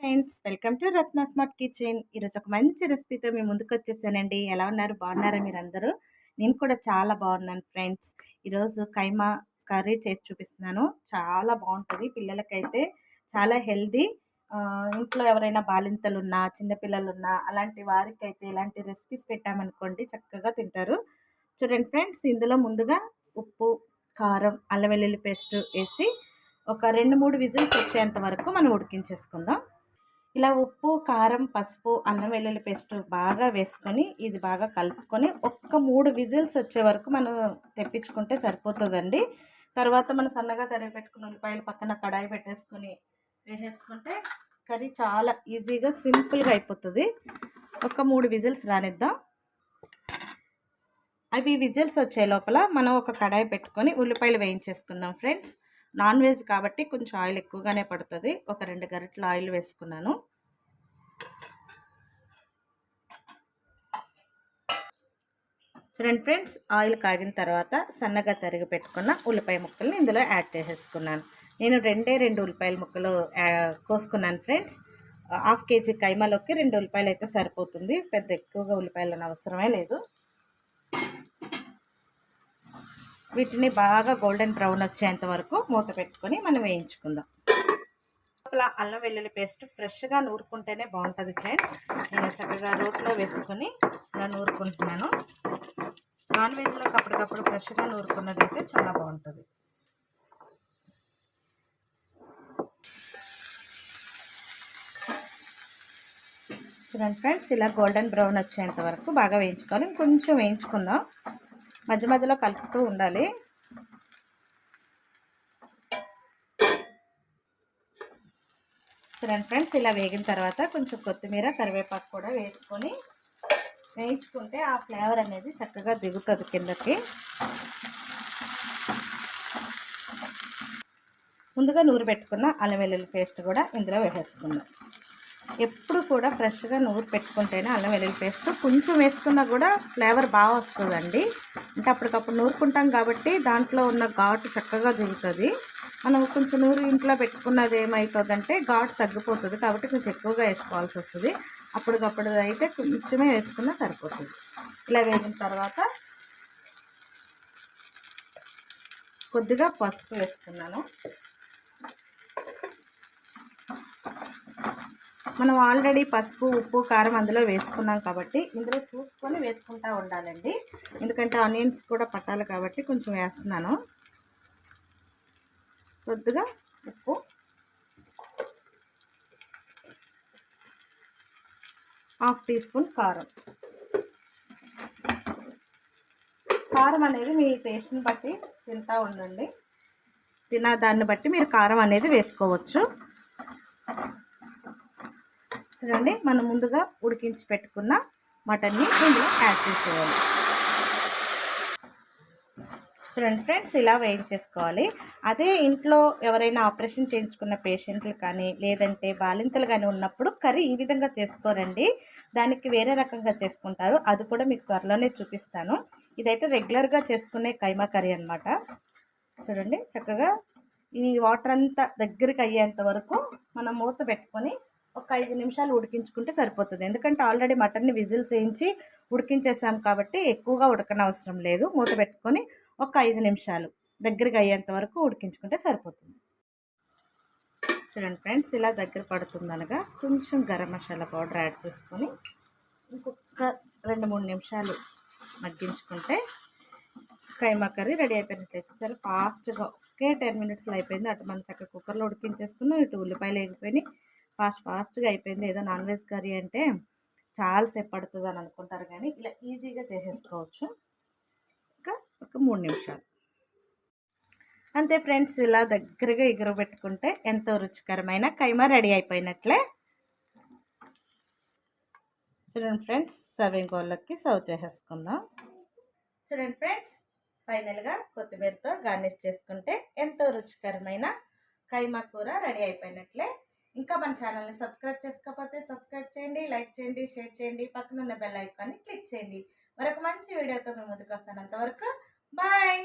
Friends welcome to Ratna smart kitchen. ఈరోజు ఒక మంచి రెసిపీతో మేము ముందుకు వచ్చేసానండి. ఎలా ఉన్నారు? బాగున్నారా మీరందరూ? నేను కూడా చాలా బాగున్నాను ఫ్రెండ్స్. ఈరోజు కైమా కర్రీ చేసి చూపిస్తున్నాను. చాలా బాగుంటుంది. పిల్లలకైతే చాలా హెల్దీ. ఇంట్లో ఎవరైనా బాలింతలు ఉన్నా చిన్నపిల్లలు ఉన్నా అలాంటి వారికి అయితే ఇలాంటి రెసిపీస్ పెట్టామనుకోండి చక్కగా తింటారు. చూడండి ఫ్రెండ్స్ ఇందులో ముందుగా ఉప్పు కారం అల్లం వెల్లుల్లి పేస్ట్ వేసి ఒక రెండు మూడు విజిల్స్ వచ్చేంత వరకు మనం ఉడికించేసుకుందాం. ఇలా ఉప్పు కారం పసుపు అల్లం వెల్లుల్లి పేస్ట్ బాగా వేసుకొని ఇది బాగా కలుపుకొని ఒక్క మూడు విజిల్స్ వచ్చే వరకు మనం తెప్పించుకుంటే సరిపోతుందండి. తర్వాత మనం సన్నగా తరిగి పెట్టుకున్న ఉల్లిపాయలు పక్కన కడాయి పెట్టేసుకొని వేసేసుకుంటే కర్రీ చాలా ఈజీగా సింపుల్గా అయిపోతుంది. ఒక మూడు విజిల్స్ రానిద్దాం. అవి విజిల్స్ వచ్చే లోపల మనం ఒక కడాయి పెట్టుకొని ఉల్లిపాయలు వేయించేసుకుందాం ఫ్రెండ్స్. నాన్ వెజ్ కాబట్టి కొంచెం ఆయిల్ ఎక్కువగానే పడుతుంది. ఒక రెండు గరిటల ఆయిల్ వేసుకున్నాను. చూడండి ఫ్రెండ్స్ ఆయిల్ కాగిన తర్వాత సన్నగా తరిగి పెట్టుకున్న ఉల్లిపాయ ముక్కల్ని ఇందులో యాడ్ చేసేసుకున్నాను. నేను రెండే రెండు ఉల్లిపాయల ముక్కలు కోసుకున్నాను ఫ్రెండ్స్. హాఫ్ కేజీ కైమాలోకి రెండు ఉల్లిపాయలు అయితే సరిపోతుంది. పెద్ద ఎక్కువగా ఉల్లిపాయలు అవసరమే లేదు. వీటిని బాగా గోల్డెన్ బ్రౌన్ వచ్చేంత వరకు మూత పెట్టుకొని మనం వేయించుకుందాం. లోపల అల్లం వెల్లుల్లి పేస్ట్ ఫ్రెష్గా నూరుకుంటేనే బాగుంటుంది ఫ్రెండ్స్ నేను చక్కగా రోట్లో వేసుకొని ఇలా నూరుకుంటున్నాను. నాన్ వెజ్లోకి అప్పటికప్పుడు ఫ్రెష్గా నూరుకున్నది అయితే చాలా బాగుంటుంది. చూడండి ఫ్రెండ్స్ ఇలా గోల్డెన్ బ్రౌన్ వచ్చేంత వరకు బాగా వేయించుకోవాలి. కొంచెం వేయించుకుందాం. మధ్య మధ్యలో కలుపుతూ ఉండాలి. చూడండి ఫ్రెండ్స్ ఇలా వేగిన తర్వాత కొంచెం కొత్తిమీర కరివేపాకు కూడా వేసుకొని వేయించుకుంటే ఆ ఫ్లేవర్ అనేది చక్కగా దిగుతుంది కిందకి. ముందుగా నూరు పెట్టుకున్న అల్లం వెల్లుల్లి పేస్ట్ కూడా ఇందులో వేసేసుకుందాం. ఎప్పుడు కూడా ఫ్రెష్గా నూరు పెట్టుకుంటేనే అల్లం వెల్లుల్లి పేస్ట్ కొంచెం వేసుకున్నా కూడా ఫ్లేవర్ బాగా వస్తుందండి. అంటే అప్పటికప్పుడు నూరుకుంటాం కాబట్టి దాంట్లో ఉన్న ఘాటు చక్కగా దిగుతుంది. మనం కొంచెం నూరు ఇంట్లో పెట్టుకున్నది ఏమవుతుందంటే ఘాటు తగ్గిపోతుంది కాబట్టి కొంచెం ఎక్కువగా వేసుకోవాల్సి వస్తుంది. అప్పటికప్పుడు అయితే కొంచెమే వేసుకున్నా సరిపోతుంది. ఇలా వేసిన తర్వాత కొద్దిగా పసుపు వేసుకున్నాను. మనం ఆల్రెడీ పసుపు ఉప్పు కారం అందులో వేసుకున్నాం కాబట్టి ఇందులో చూసుకొని వేసుకుంటూ ఉండాలండి. ఎందుకంటే ఆనియన్స్ కూడా పట్టాలి కాబట్టి కొంచెం వేస్తున్నాను. కొద్దిగా ఉప్పు. హాఫ్ టీ స్పూన్ కారం. కారం అనేది మీ టేస్ట్ని బట్టి తింటూ ఉండండి. తిన దాన్ని బట్టి మీరు కారం అనేది వేసుకోవచ్చు. చూడండి మనం ముందుగా ఉడికించి పెట్టుకున్న మటన్ని ఇందులో యాడ్ చేసుకోవాలి. చూడండి ఫ్రెండ్స్ ఇలా వేయించేసుకోవాలి. అదే ఇంట్లో ఎవరైనా ఆపరేషన్ చేయించుకున్న పేషెంట్లు కానీ లేదంటే బాలింతలు కానీ ఉన్నప్పుడు కర్రీ ఈ విధంగా చేసుకోరండి. దానికి వేరే రకంగా చేసుకుంటారు. అది కూడా మీకు త్వరలోనే చూపిస్తాను. ఇదైతే రెగ్యులర్గా చేసుకునే కైమా కర్రీ అనమాట చూడండి చక్కగా ఈ వాటర్ అంతా దగ్గరికి అయ్యేంత వరకు మనం మూత పెట్టుకొని ఒక ఐదు నిమిషాలు ఉడికించుకుంటే సరిపోతుంది. ఎందుకంటే ఆల్రెడీ మటన్ని విజిల్స్ వేయించి ఉడికించేసాం కాబట్టి ఎక్కువగా ఉడకనవసరం లేదు. మూత పెట్టుకొని ఒక ఐదు నిమిషాలు దగ్గరగా అయ్యేంత వరకు ఉడికించుకుంటే సరిపోతుంది. చూడండి ఫ్రెండ్స్ ఇలా దగ్గర పడుతుంది అనగా కొంచెం గరం మసాలా పౌడర్ యాడ్ చేసుకొని ఇంకొక రెండు మూడు నిమిషాలు మగ్గించుకుంటే కైమా కర్రీ రెడీ అయిపోయినట్లయితే చాలా ఫాస్ట్గా ఒకే టెన్ మినిట్స్లో అయిపోయింది. అటు మనం చక్కగా కుక్కర్లో ఉడికించేసుకున్నాం ఇటు ఉల్లిపాయలు వేగిపోయినాయి. ఫాస్ట్ ఫాస్ట్గా అయిపోయింది. ఏదో నాన్ వెజ్ కర్రీ అంటే చాలాసేపు పడుతుంది అని అనుకుంటారు కానీ ఇలా ఈజీగా చేసేసుకోవచ్చు. ఇంకా ఒక మూడు నిమిషాలు. అంతే ఫ్రెండ్స్ ఇలా దగ్గరగా ఎగురు పెట్టుకుంటే ఎంతో రుచికరమైన కైమా రెడీ అయిపోయినట్లే. చూడండి ఫ్రెండ్స్ సర్వింగ్ బౌల్లోకి సర్వ్ చేసేసుకుందాం. చూడండి ఫ్రెండ్స్ ఫైనల్గా కొత్తిమీరతో గార్నిష్ చేసుకుంటే ఎంతో రుచికరమైన కైమా కూర రెడీ అయిపోయినట్లే. ఇంకా మన ఛానల్ని సబ్స్క్రైబ్ చేసుకోకపోతే సబ్స్క్రైబ్ చేయండి లైక్ చేయండి షేర్ చేయండి పక్కన ఉన్న బెల్ ఐకాన్ని క్లిక్ చేయండి. మరొక మంచి వీడియోతో మేము ముందుకు వస్తాను. అంతవరకు బాయ్!